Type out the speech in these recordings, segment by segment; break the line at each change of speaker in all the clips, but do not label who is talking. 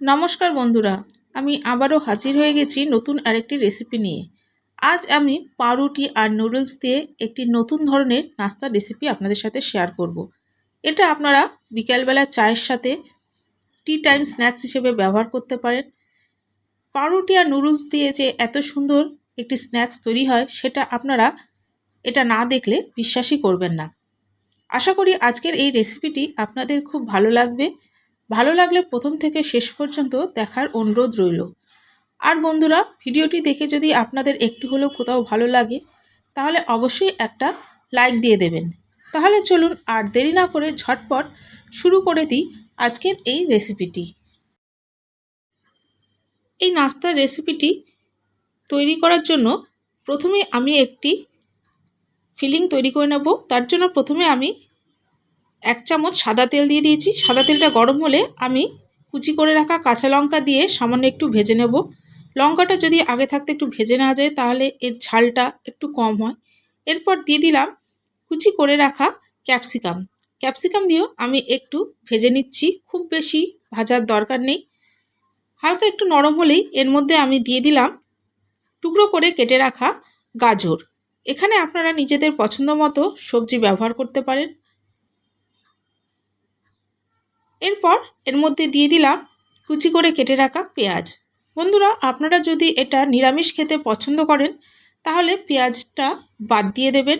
নমস্কার বন্ধুরা, আমি আবারও হাজির হয়ে গেছি নতুন আরেকটি রেসিপি নিয়ে। আজ আমি পাউরুটি আর নুডলস দিয়ে একটি নতুন ধরনের নাস্তা রেসিপি আপনাদের সাথে শেয়ার করব। এটা আপনারা বিকালবেলা চায়ের সাথে টি টাইম স্ন্যাক্স হিসেবে ব্যবহার করতে পারেন। পাউরুটি আর নুডলস দিয়ে যে এত সুন্দর একটি স্ন্যাক্স তৈরি হয়, সেটা আপনারা এটা না দেখলে বিশ্বাসই করবেন না। আশা করি আজকের এই রেসিপিটি আপনাদের খুব ভালো লাগবে। ভালো লাগলে প্রথম থেকে শেষ পর্যন্ত দেখার অনুরোধ রইল। আর বন্ধুরা, ভিডিওটি দেখে যদি আপনাদের একটু হলেও কোথাও ভালো লাগে, তাহলে অবশ্যই একটা লাইক দিয়ে দেবেন। তাহলে চলুন আর দেরি না করে ঝটপট শুরু করে দিই আজকের এই রেসিপিটি। এই নাস্তার রেসিপিটি তৈরি করার জন্য প্রথমে আমি একটি ফিলিং তৈরি করে নেব। তার জন্য প্রথমে আমি এক চামচ সাদা তেল দিয়ে দিয়েছি। সাদা তেলটা গরম হলে আমি কুচি করে রাখা কাঁচা লঙ্কা দিয়ে সামান্য একটু ভেজে নেব। লঙ্কাটা যদি আগে থাকতে একটু ভেজে নেওয়া যায়, তাহলে এর ঝালটা একটু কম হয়। এরপর দিয়ে দিলাম কুচি করে রাখা ক্যাপসিকাম। ক্যাপসিকাম দিয়েও আমি একটু ভেজে নিচ্ছি। খুব বেশি ভাজার দরকার নেই। হালকা একটু নরম হলেই এর মধ্যে আমি দিয়ে দিলাম টুকরো করে কেটে রাখা গাজর। এখানে আপনারা নিজেদের পছন্দ মতো সবজি ব্যবহার করতে পারেন। এরপর এর মধ্যে দিয়ে দিলাম কুচি করে কেটে রাখা পেঁয়াজ। বন্ধুরা, আপনারা যদি এটা নিরামিষ খেতে পছন্দ করেন, তাহলে পেঁয়াজটা বাদ দিয়ে দেবেন।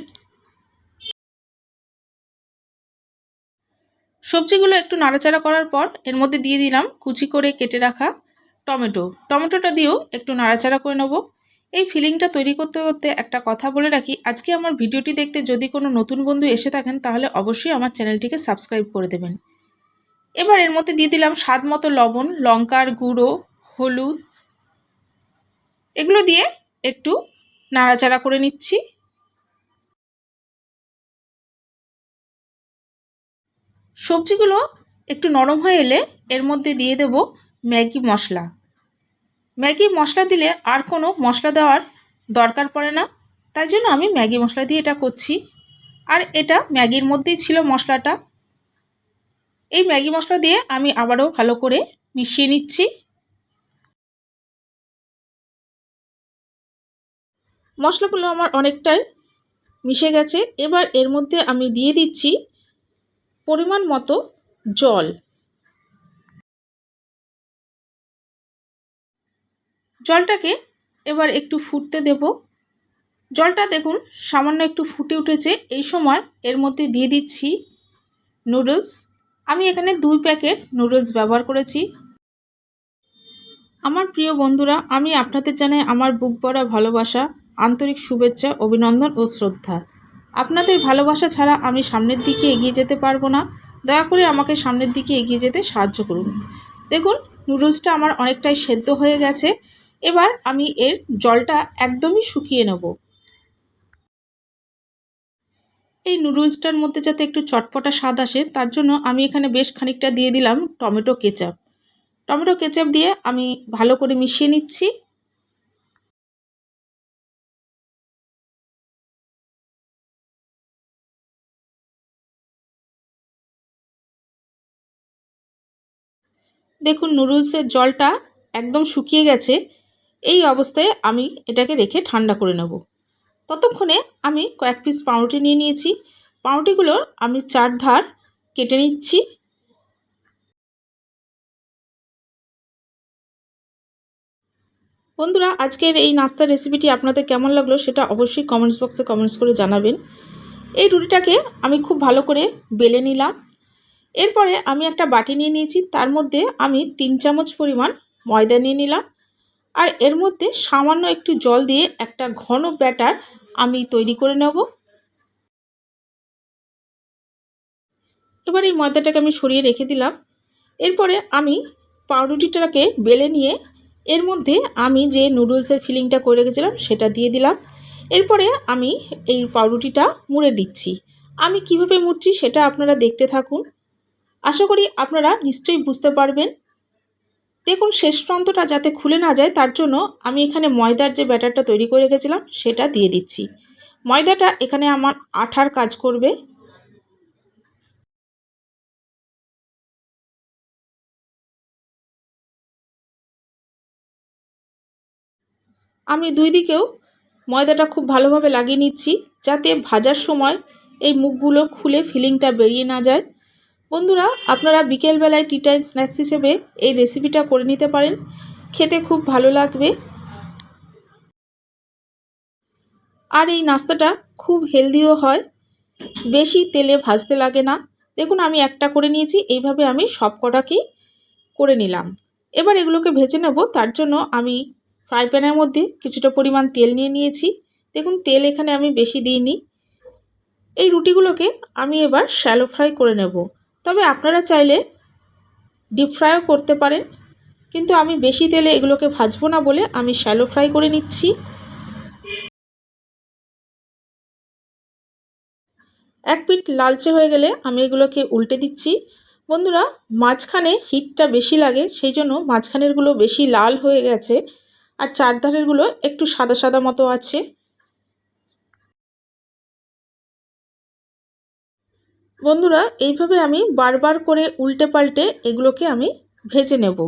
সবজিগুলো একটু নাড়াচাড়া করার পর এর মধ্যে দিয়ে দিলাম কুচি করে কেটে রাখা টমেটো। টমেটোটা দিয়েও একটু নাড়াচাড়া করে নেব। এই ফিলিংটা তৈরি করতে করতে একটা কথা বলে রাখি, আজকে আমার ভিডিওটি দেখতে যদি কোনো নতুন বন্ধু এসে থাকেন, তাহলে অবশ্যই আমার চ্যানেলটিকে সাবস্ক্রাইব করে দেবেন। এবার এর মধ্যে দিয়ে দিলাম স্বাদ মতো লবণ, লঙ্কার গুঁড়ো, হলুদ। এগুলো দিয়ে একটু নাড়াচাড়া করে নিচ্ছি। সবজিগুলো একটু নরম হয়ে এলে এর মধ্যে দিয়ে দেব ম্যাগি মশলা। ম্যাগি মশলা দিলে আর কোনো মশলা দেওয়ার দরকার পড়ে না। তাই জন্য আমি ম্যাগি মশলা দিয়ে এটা করছি। আর এটা ম্যাগির মধ্যেই ছিল মশলাটা। এই ম্যাগি মশলা দিয়ে আমি আবারও ভালো করে মিশিয়ে নিচ্ছি। মশলাগুলো আমার অনেকটাই মিশে গেছে। এবার এর মধ্যে আমি দিয়ে দিচ্ছি পরিমাণ মতো জল। জলটাকে এবার একটু ফুটতে দেব। জলটা দেখুন, সামান্য একটু ফুটে উঠেছে। এই সময় এর মধ্যে দিয়ে দিচ্ছি নুডলস। আমি এখানে দুই প্যাকেট নুডলস ব্যবহার করেছি। আমার প্রিয় বন্ধুরা, আমি আপনাদের জানাই আমার বুক ভরা ভালোবাসা, আন্তরিক শুভেচ্ছা, অভিনন্দন ও শ্রদ্ধা। আপনাদের ভালোবাসা ছাড়া আমি সামনের দিকে এগিয়ে যেতে পারব না। দয়া করে আমাকে সামনের দিকে এগিয়ে যেতে সাহায্য করুন। দেখুন, নুডলসটা আমার অনেকটাই সেদ্ধ হয়ে গেছে। এবার আমি এর জলটা একদমই শুকিয়ে নেব। এই নুডলসটার মধ্যে যাতে একটু চটপটা স্বাদ আসে, তার জন্য আমি এখানে বেশ খানিকটা দিয়ে দিলাম টমেটো কেচাপ। টমেটো কেচাপ দিয়ে আমি ভালো করে মিশিয়ে নিচ্ছি। দেখুন নুডলসের জলটা একদম শুকিয়ে গেছে। এই অবস্থায় আমি এটাকে রেখে ঠান্ডা করে নেব। ততক্ষণে আমি কয়েক পিস পাউরুটি নিয়ে নিয়েছি। পাউরুটিগুলোর আমি চার ধার কেটে নিচ্ছি। বন্ধুরা, আজকের এই নাস্তার রেসিপিটি আপনাদের কেমন লাগল সেটা অবশ্যই কমেন্টস বক্সে কমেন্টস করে জানাবেন। এই রুটিটাকে আমি খুব ভালো করে বেলে নিলাম। এরপরে আমি একটা বাটি নিয়ে নিয়েছি। তার মধ্যে আমি তিন চামচ পরিমাণ ময়দা নিয়ে নিলাম। আর এর মধ্যে সামান্য একটু জল দিয়ে একটা ঘন ব্যাটার আমি তৈরি করে নেব। এবার এই ময়দাটাকে আমি সরিয়ে রেখে দিলাম। এরপরে আমি পাউরুটিটাকে বেলে নিয়ে এর মধ্যে আমি যে নুডলসের ফিলিংটা করে রেখেছিলাম সেটা দিয়ে দিলাম। এরপরে আমি এই পাউরুটিটা মুড়ে দিচ্ছি। আমি কীভাবে মুড়ছি সেটা আপনারা দেখতে থাকুন। আশা করি আপনারা নিশ্চয়ই বুঝতে পারবেন। দেখুন, শেষ প্রান্তটা যাতে খুলে না যায়, তার জন্য আমি এখানে ময়দার যে ব্যাটারটা তৈরি করে রেখেছিলাম, সেটা দিয়ে দিচ্ছি। ময়দাটা এখানে আমার আঠার কাজ করবে। আমি দুই দিকেও ময়দাটা খুব ভালোভাবে লাগিয়ে নিচ্ছি, যাতে ভাজার সময় এই মুখগুলো খুলে ফিলিংটা বেরিয়ে না যায়। বন্ধুরা, আপনারা বিকেলবেলায় টি টাইম স্ন্যাক্স হিসেবে এই রেসিপিটা করে নিতে পারেন। খেতে খুব ভালো লাগবে। আর এই নাস্তাটা খুব হেলদিও হয়। বেশি তেলে ভাজতে লাগে না। দেখুন, আমি একটা করে নিয়েছি, এইভাবে আমি সব কটাকেই করে নিলাম। এবার এগুলোকে ভেজে নেব। তার জন্য আমি ফ্রাই প্যানের মধ্যে কিছুটা পরিমাণ তেল নিয়ে নিয়েছি। দেখুন, তেল এখানে আমি বেশি দিইনি। এই রুটিগুলোকে আমি এবার শ্যালো ফ্রাই করে নেব। তবে আপনারা চাইলে ডিপ ফ্রাইও করতে পারেন। কিন্তু আমি বেশি তেলে এগুলোকে ভাজবো না বলে আমি শ্যালো ফ্রাই করে নিচ্ছি। এক পিঠ লালচে হয়ে গেলে আমি এগুলোকে উল্টে দিচ্ছি। বন্ধুরা, মাঝখানে হিটটা বেশি লাগে সেই জন্য মাঝখানেরগুলো বেশি লাল হয়ে গেছে। আর চারধারেরগুলো একটু সাদা সাদা মতো আছে। বন্ধুরা, এইভাবে আমি বারবার করে উল্টে পাল্টে এগুলোকে আমি ভেজে নেব।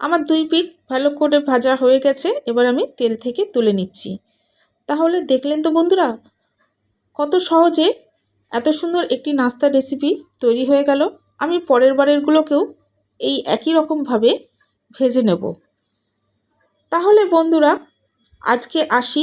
আমার দুই পিঠ ভালো করে ভাজা হয়ে গেছে, এবার আমি তেল থেকে তুলে নিচ্ছি। তাহলে দেখলেন তো বন্ধুরা, কত সহজে এত সুন্দর একটি নাস্তা রেসিপি তৈরি হয়ে গেল। আমি পরের বারেরগুলোকেও এই একই রকমভাবে ভেজে নেব। তাহলে বন্ধুরা, আজকে আসি